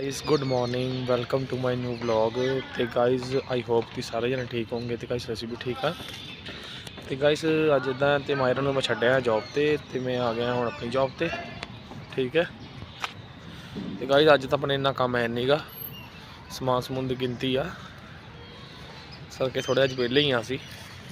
Guys good morning welcome to my new vlog ਤੇ guys I hope ਕਿ ਸਾਰੇ ਜਣੇ ਠੀਕ ਹੋਣਗੇ ਤੇ ਗਾਇਸ ਅਸੀਂ ਵੀ ਠੀਕ ਆ ਤੇ ਗਾਇਸ ਅੱਜ ਇਦਾਂ ਤੇ ਮਾਇਰਨ ਨੂੰ ਮੈਂ ਛੱਡਿਆ ਜੌਬ ਤੇ ਤੇ ਮੈਂ ਆ ਗਿਆ ਹੁਣ ਆਪਣੀ ਜੌਬ ਤੇ ਠੀਕ ਹੈ ਤੇ ਗਾਇਸ ਅੱਜ ਤਾਂ ਆਪਣੇ ਇੰਨਾ ਕੰਮ ਹੈ ਨਹੀਂਗਾ ਸਮਾਨ ਸਮੂਨ ਦੀ ਗਿਣਤੀ ਆ ਸਰ ਥੋੜਾ ਅੱਜ ਵਿਹਲੇ ਹੀ ਆ ਸੀ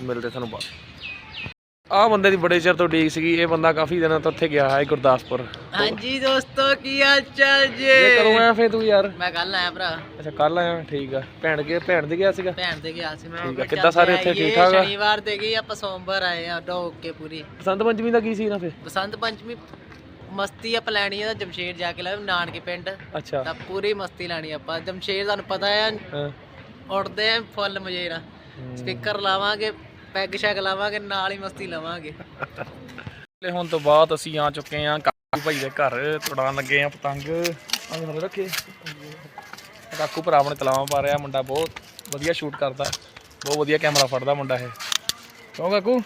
ਮਿਲਦੇ ਤੁਹਾਨੂੰ ਬਾਅਦ ਆ ਬੰਦੇ ਦੀ ਬੜੇ ਚਿਰ ਤੋਂ ਡੀਕ ਸੀਗੀ। ਇਹ ਬੰਦਾ ਕਾਫੀ ਦਿਨਾਂ ਤੋਂ ਉੱਥੇ ਗਿਆ ਹੈ ਗੁਰਦਾਸਪੁਰ। ਹਾਂਜੀ ਦੋਸਤੋ ਕੀ ਹਾਲ ਚਾਲ ਇਹ ਜੇ ਕਰੋ ਆਇਆ ਫੇ ਤੂੰ ਯਾਰ? ਮੈਂ ਕੱਲ ਆਇਆ ਭਰਾ। ਅੱਛਾ ਕੱਲ ਆਇਆ ਠੀਕ ਆ। ਭੈਣ ਕੇ ਭੈਣ ਦੇ ਗਿਆ ਸੀਗਾ? ਭੈਣ ਤੇ ਗਿਆ ਸੀ ਮੈਂ ਠੀਕ ਆ, ਕਿੱਦਾਂ ਸਾਰੇ ਆਈਏ, ਠੀਕ ਠਾਕ ਆ? ਸ਼ਨੀਵਾਰ ਤੇ ਗਈ ਆਪਾਂ ਸੋਮਵਾਰ ਆਏ ਆ ਡੋਕ ਕੇ ਪੂਰੀ। ਬਸੰਤ ਪੰਚਮੀ ਦਾ ਕੀ ਸੀ ਨਾ ਫੇ ਬਸੰਤ ਪੰਚਮੀ ਮਸਤੀ ਆ ਪਲਾਣੀ ਆ ਜਮਸ਼ੇਰ ਜਾ ਕੇ ਲਾਇਆ ਨਾਨਕੇ ਪਿੰਡ। ਅੱਛਾ। ਤਾਂ ਪੂਰੀ ਮਸਤੀ ਲੈਣੀ ਆਪਾਂ। ਜਮਸ਼ੇਰ ਤੁਹਾਨੂੰ ਪਤਾ ਆ ਉੜਦੇ ਆ ਫੁੱਲ ਮਜੇਰਾ ਸਪੀਕਰ ਲਾਵਾਂਗੇ ਪੈਗ ਸ਼ੈਗ ਲਾਵਾਂਗੇ ਨਾਲ ਹੀ ਮਸਤੀ ਲਵਾਂਗੇ। ਹੁਣ ਤੋਂ ਬਾਅਦ ਅਸੀਂ ਆ ਚੁੱਕੇ ਆ ਕਾਕੂ ਭਾਈ ਦੇ ਘਰ ਤੁੜਾਉਣ ਲੱਗੇ ਆ ਪਤੰਗ। ਆਹ ਮਤਲਬ ਰੱਖੇ ਕਾਕੂ ਭਰਾ ਆਪਣੇ ਤਲਾਵਾਂ ਪਾ ਰਿਹਾ ਮੁੰਡਾ ਬਹੁਤ ਵਧੀਆ ਸ਼ੂਟ ਕਰਦਾ ਬਹੁਤ ਵਧੀਆ ਕੈਮਰਾ ਫੜਦਾ ਮੁੰਡਾ ਇਹ। ਕਿਉਂ ਕਾਕੂ?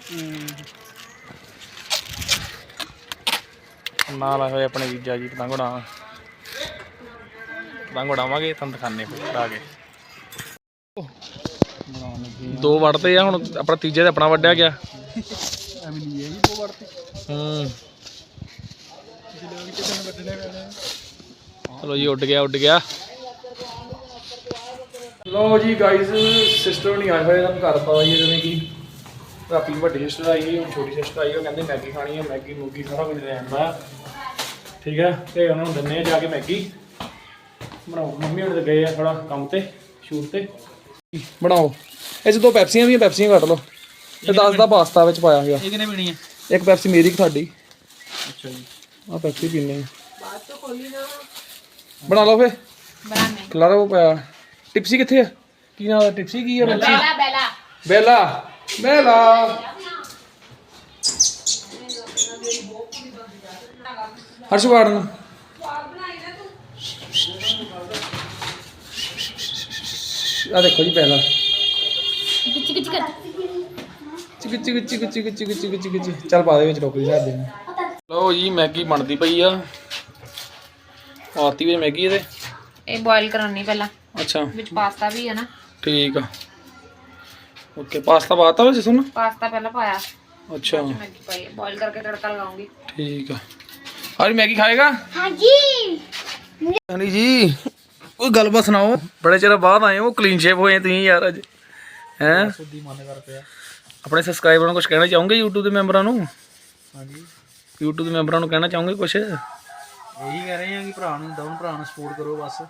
ਨਾਲ ਆਏ ਹੋਏ ਆਪਣੇ ਜੀਜਾ ਜੀ ਪਤੰਗ ਉਡਾਉਣ ਪਤੰਗ ਉਡਾਵਾਂਗੇ ਤੁਹਾਨੂੰ ਦਿਖਾਣੇ ਫਿਰ ਉਡਾ ਕੇ। ਦੋ ਵੜਦੇ ਆ ਹੁਣ ਆਪਣਾ ਤੀਜੇ ਤੇ ਆਪਣਾ ਵੱਢਿਆ ਗਿਆ। ਹੂੰ। ਚਲੋ ਜੀ ਉੱਡ ਗਿਆ ਉੱਡ ਗਿਆ। ਲੋ ਜੀ ਗਾਇਜ਼ ਸਿਸਟਰ ਨਹੀਂ ਆਏ ਹੋਏ ਤਾਂ ਘਰ ਪਾ ਜੀ ਜਿਵੇਂ ਕਿ ਰਾਤੀ ਵੱਡੀ ਸਿਸਟਰ ਆਈ ਹੁਣ ਛੋਟੀ ਸਿਸਟਰ ਆਈ ਉਹ ਕਹਿੰਦੇ ਮੈਗੀ ਖਾਣੀ ਹੈ ਮੈਗੀ ਮੂਗੀ ਸਾਰਾ ਕੁਝ ਲੈ ਆਂਦਾ ਠੀਕ ਹੈ ਤੇ ਉਹਨਾਂ ਨੂੰ ਦਿੰਨੇ ਆ ਜਾ ਕੇ ਮੈਗੀ। ਬਣਾਓ। ਮੰਮੀ ਹੁਣ ਤੇ ਗਏ ਆ ਥੋੜਾ ਕੰਮ ਤੇ ਸ਼ੂਟ ਤੇ। ਬਣਾਓ। ਇਹ 'ਚ ਦੋ ਪੈਪਸੀਆਂ ਵੀ ਪੈਪਸੀਆਂ ਕੱਟ ਲਓ। ਤੇ 10 ਦਾ ਪਾਸਤਾ ਵਿੱਚ ਪਾਇਆ ਗਿਆ। ਇਹ ਕਿਨੇ ਪੀਣੀ ਹੈ ਇੱਕ ਪੈਪਸੀ ਮੇਰੀ ਇੱਕ ਤੁਹਾਡੀ। ਅੱਛਾ ਜੀ। ਆ? ਪੈਪਸੀ ਪੀਣੇ ਆ ਬਣਾ ਲਓ ਫੇ। ਬਣਾਣੇ ਖਲਾਰਾ ਉਹ ਪਿਆ ਟਿਪਸੀ ਕਿੱਥੇ ਆ? ਕੀ ਨਾਮ ਦਾ ਟਿਪਸੀ ਕੀ ਆ? ਬੱਚੀ? ਬੈਲਾ। ਬੈਲਾ। ਬੇਲਾ। ਬੇਲਾ ਹਰਸ਼ਵਾਰਨ ਆ ਦੇਖੋ ਜੀ ਪਹਿਲਾ ਗਿੱਚੀ ਕਰ। ਚਿਕ ਚਿਕ ਚਿਕ ਚਿਕ ਚਿਕ ਚਿਕ ਚਿਕ ਚਿਕ ਚੱਲ ਪਾ ਦੇ ਵਿੱਚ ਟੋਕਰੀ ਛੱਡ ਦੇ। ਲਓ ਜੀ ਮੈਗੀ ਬਣਦੀ ਪਈ ਆ। ਆਤੀ ਵੀ ਮੈਗੀ ਇਹਦੇ। ਇਹ ਬੋਇਲ ਕਰਾਉਣੀ ਪਹਿਲਾਂ। ਅੱਛਾ। ਵਿੱਚ ਪਾਸਤਾ ਵੀ ਹੈ ਨਾ। ਠੀਕ ਆ। ਓਕੇ ਪਾਸਤਾ ਪਾਤਾ ਵਿੱਚ ਸੁਣ ਪਾਸਤਾ ਪਹਿਲਾਂ ਪਾਇਆ। ਅੱਛਾ। ਮੈਗੀ ਪਾਈ ਬੋਇਲ ਕਰਕੇ ਤੜਕਾ ਲਗਾਉਂਗੀ। ਠੀਕ ਆ। ਹਰੀ ਮੈਗੀ ਖਾਏਗਾ? ਹਾਂਜੀ। ਹਨੀ ਜੀ ਕੋਈ ਗੱਲਬਾਤ ਸੁਣਾਓ? ਬੜੇ ਚਿਰ ਬਾਅਦ ਆਏ ਹੋ ਕਲੀਨ ਸ਼ੇਪ ਹੋਏ ਤੁਸੀਂ ਯਾਰ ਅੱਜ। ਹੈ? ਸੁੱਦੀ ਮਨ ਕਰ ਪਿਆ ਆਪਣੇ ਸਬਸਕ੍ਰਾਈਬਰਾਂ ਨੂੰ ਕੁਝ ਕਹਿਣਾ ਚਾਹੋਗੇ YouTube ਦੇ ਮੈਂਬਰਾਂ ਨੂੰ? ਹਾਂਜੀ। YouTube ਦੇ ਮੈਂਬਰਾਂ ਨੂੰ ਕਹਿਣਾ ਚਾਹੋਗੇ ਕੁਝ ਇਹੀ ਕਹਿ ਰਹੇ ਆ ਕਿ ਭਰਾ ਨੂੰ ਦੋਨ ਭਰਾ ਨੂੰ ਸਪੋਰਟ ਕਰੋ ਬਸ।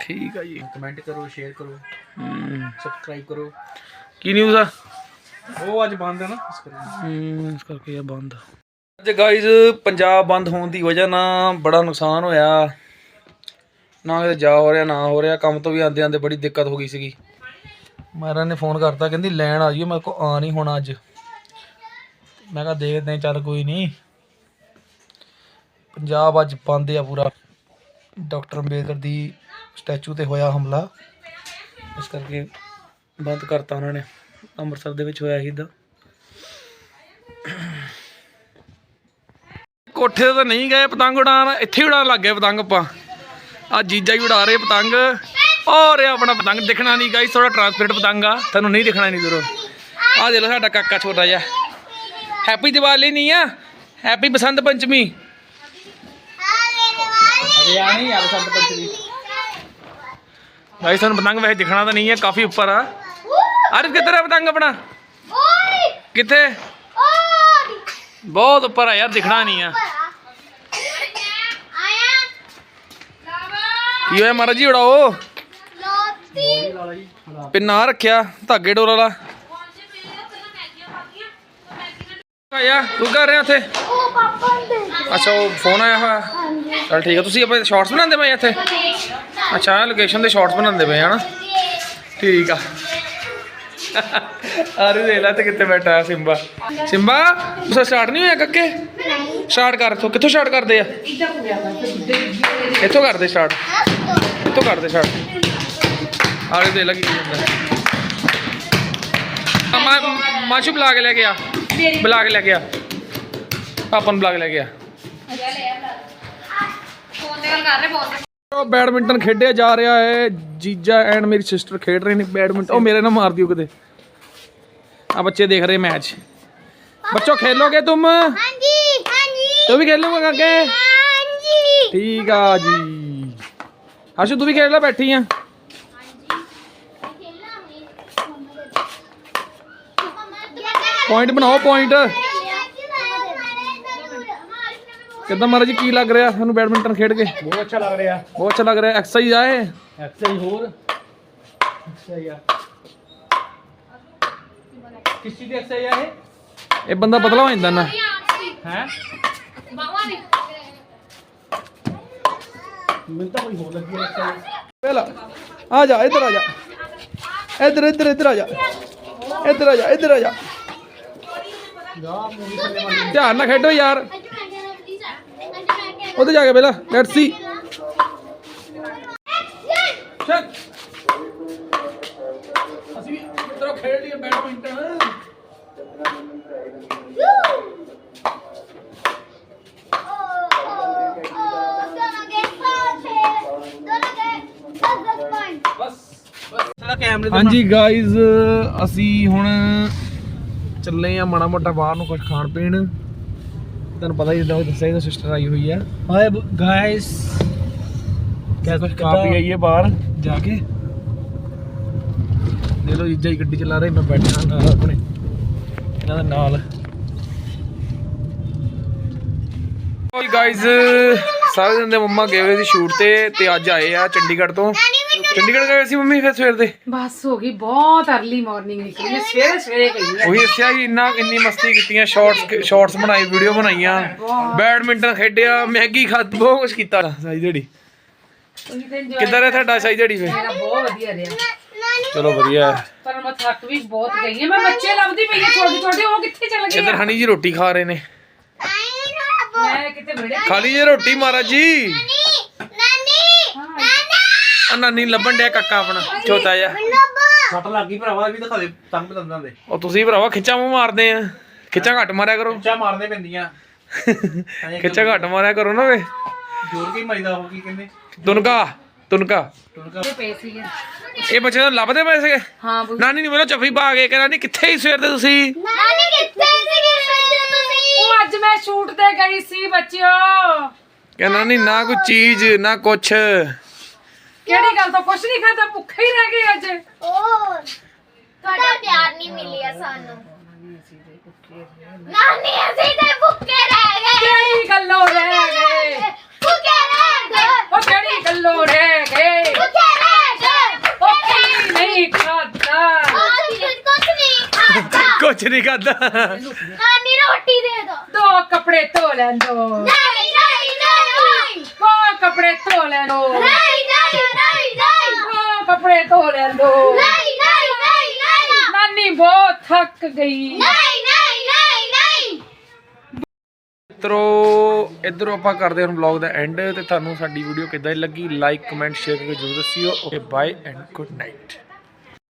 ਠੀਕ ਆ ਜੀ। ਕਮੈਂਟ ਕਰੋ ਸ਼ੇਅਰ ਕਰੋ। ਹਮ, ਸਬਸਕ੍ਰਾਈਬ ਕਰੋ। ਕੀ ਨਿਊਜ਼ ਆ? ਉਹ ਅੱਜ ਬੰਦ ਹੈ ਨਾ ਇਸ ਕਰਕੇ। ਹਮ, ਇਸ ਕਰਕੇ ਇਹ ਬੰਦ। ਅੱਜ ਗਾਇਜ਼ ਪੰਜਾਬ ਬੰਦ ਹੋਣ ਦੀ ਵਜ੍ਹਾ ਨਾਲ ਬੜਾ ਨੁਕਸਾਨ ਹੋਇਆ। ਨਾ ਕਿਤੇ ਜਾ ਹੋ ਰਿਹਾ ਨਾ ਹੋ ਰਿਹਾ। ਕੰਮ ਤੋਂ ਵੀ ਆਂਦੇ ਆਂਦੇ ਬੜੀ ਦਿੱਕਤ ਹੋ ਗਈ ਸੀਗੀ। ਮਾਰਾ ਨੇ ਫੋਨ ਕਰਤਾ ਕਹਿੰਦੀ ਲੈਣ ਆ ਜਿਓ ਮੇਰੇ ਕੋ ਆ ਨਹੀਂ ਹੋਣਾ ਅੱਜ। ਮੈਂ ਕਿਹਾ ਦੇਖਦੇ ਚੱਲ ਕੋਈ ਨਹੀਂ। ਪੰਜਾਬ ਅੱਜ ਪਾਉਂਦੇ ਆ ਪੂਰਾ। ਡਾਕਟਰ ਅੰਬੇਦਕਰ ਦੀ ਸਟੈਚੂ ਤੇ ਹੋਇਆ ਹਮਲਾ। ਇਸ ਕਰਕੇ ਬੰਦ ਕਰਤਾ ਉਹਨਾਂ ਨੇ। ਅੰਮ੍ਰਿਤਸਰ ਦੇ ਵਿੱਚ ਹੋਇਆ ਸੀ ਇਦਾਂ। ਕੋਠੇ ਤੇ ਤਾਂ ਨਹੀਂ ਗਏ ਪਤੰਗ ਉਡਾਣ ਇੱਥੇ ਹੀ ਉਡਾਣ ਲੱਗ ਗਏ ਪਤੰਗ ਆਪਾਂ। ਆ ਜੀਜਾ ਹੀ ਉਡਾ ਰਹੇ ਪਤੰਗ। ਔਰ ਇਹ ਆਪਣਾ ਪਤੰਗ ਦਿਖਣਾ ਨਹੀਂ ਗਾਈਸ ਥੋੜਾ ਟ੍ਰਾਂਸਪੇਰੈਂਟ ਪਤੰਗ ਆ। ਤੁਹਾਨੂੰ ਨਹੀਂ ਦਿਖਣਾ ਨਹੀਂ ਦੂਰੋਂ। ਆ ਦੇ ਲੋ ਸਾਡਾ ਕਾਕਾ ਛੋਟਾ ਜਿਹਾ। ਹੈਪੀ ਦੀਵਾਲੀ ਨਹੀਂ ਆ ਹੈਪੀ ਬਸੰਤ ਪੰਚਮੀ। ਅਰੇ ਆ ਨਹੀਂ ਯਾਰ ਸੰਤ ਪੰਚਮੀ ਤੁਹਾਨੂੰ ਪਤੰਗ ਵੈਸੇ ਦਿਖਣਾ ਤਾਂ ਨਹੀਂ ਹੈ ਕਾਫੀ ਉੱਪਰ ਆ। ਆਰਿਫ ਕਿੱਧਰ ਹੈ ਪਤੰਗ ਆਪਣਾ? ਕਿੱਥੇ? ਬਹੁਤ ਉੱਪਰ ਆ ਯਾਰ ਦਿਖਣਾ ਨਹੀਂ ਆ। ਕੀ ਹੋਇਆ ਮਹਾਰਾਜ ਜੀ ਉਡਾਓ। ਪਿੰਨਾ ਰੱਖਿਆ ਧਾਗੇ ਡੋਰ ਵਾਲਾ। ਆਇਆ ਤੂੰ ਕਰ ਰਿਹਾ ਉੱਥੇ ਅੱਛਾ ਉਹ ਫੋਨ ਆਇਆ ਹੋਇਆ। ਚਲ ਠੀਕ ਹੈ ਤੁਸੀਂ ਆਪਣੇ ਸ਼ਾਰਟਸ ਬਣਾਉਂਦੇ ਪਏ ਇੱਥੇ? ਅੱਛਾ ਲੋਕੇਸ਼ਨ ਦੇ ਸ਼ਾਰਟਸ ਬਣਾਉਂਦੇ ਪਏ ਹਨਾ? ਠੀਕ ਆ। ਆਰੇ ਦੇ ਲੈ ਤੇ ਕਿੱਥੇ ਬੈਠਾ ਹੈ ਸਿੰਬਾ। ਸਿੰਬਾ ਤੁਸੀਂ ਸਟਾਰਟ ਨਹੀਂ ਹੋਇਆ ਕੱਕੇ? ਸਟਾਰਟ ਕਰ ਤੋ ਕਿੱਥੋਂ ਸਟਾਰਟ ਕਰਦੇ ਆ? ਇੱਥੋਂ ਕਰਦੇ ਸਟਾਰਟ ਇੱਥੋਂ ਕਰਦੇ ਸਟਾਰਟ ਆਰੇ ਦੇ ਲੱਗੀ ਜਾਂਦਾ ਆ ਮਾ ਮਾਸ਼ੂ ਬੁਲਾ ਕੇ ਲੈ ਕੇ ਆ। ਬੁਲਾ ਕੇ ਲੈ ਕੇ ਆ। ਪਾਪਾ ਨੂੰ ਬੁਲਾ ਕੇ ਲੈ ਕੇ ਆ। ਫੋਨ ਤੇ ਗੱਲ ਕਰ ਰਹੇ ਬਹੁਤ ਉਹ ਬੈਡਮਿੰਟਨ ਖੇਡਿਆ ਜਾ ਰਿਹਾ ਹੈ। ਜੀਜਾ ਐਂਡ ਮੇਰੀ ਸਿਸਟਰ ਖੇਡ ਰਹੇ ਨੇ ਬੈਡਮਿੰਟਨ। ਉਹ ਮੇਰੇ ਨਾਲ ਮਾਰ ਦਿਓ ਕਿਤੇ। ਆ ਬੱਚੇ ਦੇਖ ਰਹੇ ਮੈਚ। ਬੱਚੋ ਖੇਲੋਗੇ ਤੁਮ? ਹਾਂਜੀ ਹਾਂਜੀ। ਤੂੰ ਵੀ ਖੇਲੋਗੇ ਅੱਗੇ ਹਾਂਜੀ। ਠੀਕ ਆ ਜੀ। ਆਸ਼ੂ ਤੂੰ ਵੀ ਖੇਡ ਲੈ ਬੈਠੀ ਆ। ਪੁਆਇੰਟ ਬਣਾਓ ਪੁਆਇੰਟ ਕਿੱਦਾਂ ਮਹਾਰਾਜ ਜੀ ਕੀ ਲੱਗ ਰਿਹਾ ਤੁਹਾਨੂੰ ਬੈਡਮਿੰਟਨ ਖੇਡ ਕੇ? ਬਹੁਤ ਅੱਛਾ ਲੱਗ ਰਿਹਾ। ਬਹੁਤ ਅੱਛਾ ਲੱਗ ਰਿਹਾ। ਐਕਸਰਸਾਈਜ਼ ਆਏ? ਐਕਸਰਸਾਈਜ਼ ਹੋਰ? ਐਕਸਰਸਾਈਜ਼ ਆ। ਕਿਸ ਦੀ ਐਕਸਰਸਾਈਜ਼ ਆ ਇਹ? ਇਹ ਬੰਦਾ ਪਤਲਾ ਹੋ ਜਾਂਦਾ ਨਾ। ਹੈ? ਮੈਨੂੰ ਤਾਂ ਕੋਈ ਹੋਰ ਲੱਗੀ ਐਕਸਰਸਾਈਜ਼ ਪਹਿਲਾ ਆ ਜਾ ਇੱਧਰ ਆ ਜਾ। ਇੱਧਰ ਇੱਧਰ ਇੱਧਰ ਆ ਜਾ। ਇੱਧਰ ਆ ਜਾ ਇੱਧਰ ਆ ਜਾ। ਧਿਆਨ ਨਾਲ ਖੇਡੋ ਯਾਰ। ਉੱਧਰ ਜਾ ਕੇ ਪਹਿਲਾਂ ਲੈਟਸ ਸੀ ਅਸੀਂ ਖੇਡ ਲਈਏ ਬੈਡਮਿੰਟਨ। ਹਾਂਜੀ ਗਾਇਜ਼ ਅਸੀਂ ਹੁਣ ਚੱਲੇ ਆ ਮਾੜਾ ਮੋਟਾ ਬਾਹਰ ਨੂੰ ਕੁਝ ਖਾਣ ਪੀਣ। ਤੁਹਾਨੂੰ ਪਤਾ ਹੀ ਜਿੱਦਾਂ ਉਹ ਦੱਸਿਆ ਇਹਦਾ ਸਿਸਟਰ ਆਈ ਹੋਈ ਆ। ਹਾਏ ਗਾਇਸ ਕਿਆ ਕੁਝ ਖਾ ਪੀ ਆਈਏ ਬਾਹਰ? ਜਾ ਕੇ। ਦੇ ਲੋ ਜੀਜਾ ਹੀ ਗੱਡੀ ਚਲਾ ਰਹੇ, ਮੈਂ ਬੈਠਾ ਨਾਲ ਆਪਣੇ। ਇਹਨਾਂ ਦੇ ਨਾਲ। ਓਏ ਗਾਇਜ਼ ਸਾਰੇ ਦਿਨ ਦੇ ਮੰਮਾ ਗਏ ਹੋਏ ਸੀ ਸ਼ੂਟ ਤੇ ਤੇ ਅੱਜ ਆਏ ਆ ਚੰਡੀਗੜ੍ਹ ਤੋਂ। ਚੰਡੀਗੜ੍ਹ ਗਏ ਸੀ ਮੰਮੀ ਫਿਰ ਸਵੇਰ ਦੇ? ਬਸ ਹੋ ਗਈ ਬਹੁਤ ਅਰਲੀ ਮਾਰਨਿੰਗ ਨਿਕਲੀ ਹੈ ਸਵੇਰੇ ਸਵੇਰੇ ਗਈ ਹੈ। ਉਹੀ ਦੱਸਿਆ ਕਿ ਇੰਨਾ ਇੰਨੀ ਮਸਤੀ ਕੀਤੀਆਂ ਸ਼ਾਰਟਸ ਸ਼ਾਰਟਸ ਬਣਾਈ ਵੀਡੀਓ ਬਣਾਈਆਂ ਬੈਡਮਿੰਟਨ ਖੇਡਿਆ ਮੈਗੀ ਖਾਧੀ ਬਹੁਤ ਕੁਝ ਕੀਤਾ। ਸਾਈ ਜਿਹੜੀ ਕਿੱਦਾਂ ਰਿਹਾ ਤੁਹਾਡਾ ਸਾਈ ਜਿਹੜੀ ਫੇ ਮੇਰਾ ਬਹੁਤ ਵਧੀਆ ਰਿਹਾ। ਚਲੋ ਵਧੀਆ। ਪਰ ਮੈਂ ਥੱਕ ਵੀ ਬਹੁਤ ਗਈ ਹਾਂ। ਮੈਂ ਬੱਚੇ ਲੱਭਦੀ ਪਈ ਹਾਂ ਛੋਟੇ ਛੋਟੇ ਉਹ ਕਿੱਥੇ ਚਲ ਗਏ? ਇੱਧਰ ਹਨੀ ਜੀ ਰੋਟੀ ਖਾ ਰਹੇ ਨੇ। ਮੈਂ ਕਿਤੇ ਵਿੜੇ ਖਾ ਲਈ ਜੇ ਰੋਟੀ ਮਹਾਰਾਜ ਜੀ। ਨਾਨੀ ਲੱਭਣ ਡਿਆ ਕਾਕਾ ਆਪਣਾ ਛੋਟਾ ਜਿਹਾ। ਸੱਟ ਲੱਗ ਗਈ ਭਰਾਵਾ ਇਹ ਵੀ ਦਿਖਾ ਦੇ ਤੰਗ ਦੰਦਾਂ ਦੇ। ਉਹ ਤੁਸੀਂ ਭਰਾਵਾ ਖਿੱਚਾ ਮੂੰਹ ਮਾਰਦੇ ਆ। ਖਿੱਚਾ ਘੱਟ ਮਾਰਿਆ ਕਰੋ। ਉੱਚਾ ਮਾਰਨੇ ਪੈਂਦੀਆਂ। ਖਿੱਚਾ ਘੱਟ ਮਾਰਿਆ ਕਰੋ ਨਾ ਵੇ। ਜੋਰ ਕੀ ਮਜਦਾ ਹੋ ਕੀ ਕਹਿੰਦੇ? ਤੁਨਕਾ ਤੁਨਕਾ। ਸੀਗੇ। ਇਹ ਬੱਚੇ ਤਾਂ ਲੱਭਦੇ ਪਏ ਸੀਗੇ। ਹਾਂ ਬੂ ਨਾਨੀ ਨੇ ਮੈਨੂੰ ਚੱਫੀ ਪਾ ਕੇ ਕਹਿੰਦਾ ਨਹੀਂ ਕਿੱਥੇ ਹੀ ਸਵੇਰ ਦੇ ਤੁਸੀਂ? ਉਹ ਅੱਜ ਮੈਂ ਸ਼ੂਟ ਤੇ ਗਈ ਸੀ ਬੱਚਿਓ। ਕਹਿੰਦਾ ਨਹੀਂ ਨਾ ਕੋਈ ਚੀਜ਼ ਨਾ ਕੁਛ। ਕਿਹੜੀ ਗੱਲ ਤੋਂ? ਕੁਛ ਨਹੀਂ ਖਾਦਾ ਭੁੱਖੇ ਹੀ ਰਹਿ ਗਏ ਅੱਜ। ਤੁਹਾਡਾ ਪਿਆਰ ਨਹੀਂ ਮਿਲਿਆ ਸਾਨੂੰ। ਨਾਨੀ ਅਸੀਂ ਤੇ ਭੁੱਖੇ ਰਹਿ ਗਏ। ਕਿਹੜੀ ਗੱਲੋਂ ਰਹਿ ਗਏ? ਭੁੱਖੇ ਰਹਿ ਗਏ। ਉਹ ਕਿਹੜੀ ਗੱਲੋਂ ਰਹਿ ਗਏ? ਭੁੱਖੇ ਰਹਿ ਗਏ। ਉਹ ਕੀ ਨਹੀਂ ਖਾਦਾ ਅਸੀਂ ਕੁਝ ਨਹੀਂ ਖਾਦਾ ਕੁਛ ਨਹੀਂ ਖਾਦਾ ਨਾਨੀ ਰੋਟੀ ਦੇ ਦੋ। ਦੋ ਕੱਪੜੇ ਧੋ ਲੈਣ ਦੋ। ਨਹੀਂ ਨਹੀਂ ਨਹੀਂ। ਦੋ ਕੱਪੜੇ ਧੋ ਲੈਣ ਦੋ। ਨਹੀਂ। ਨਹੀਂ ਨਹੀਂ ਨਹੀਂ ਦੋ ਕੱਪੜੇ ਧੋ ਲੈਣ ਦੋ ਨਹੀਂ ਨਹੀਂ ਨਹੀਂ ਨਹੀਂ। ਨਾਨੀ ਬਹੁਤ ਥੱਕ ਗਈ। ਨਹੀਂ ਨਹੀਂ ਨਹੀਂ ਨਹੀਂ। ਮਿੱਤਰੋ ਇਧਰੋਂ ਆਪਾਂ ਕਰਦੇ ਹਾਂ ਵਲੌਗ ਦਾ ਐਂਡ ਤੇ ਤੁਹਾਨੂੰ ਸਾਡੀ ਵੀਡੀਓ ਕਿੱਦਾਂ ਦੀ ਲੱਗੀ? ਲਾਈਕ ਕਮੈਂਟ ਸ਼ੇਅਰ ਕਰਕੇ ਜਰੂਰ ਦੱਸਿਓ। Okay bye and good night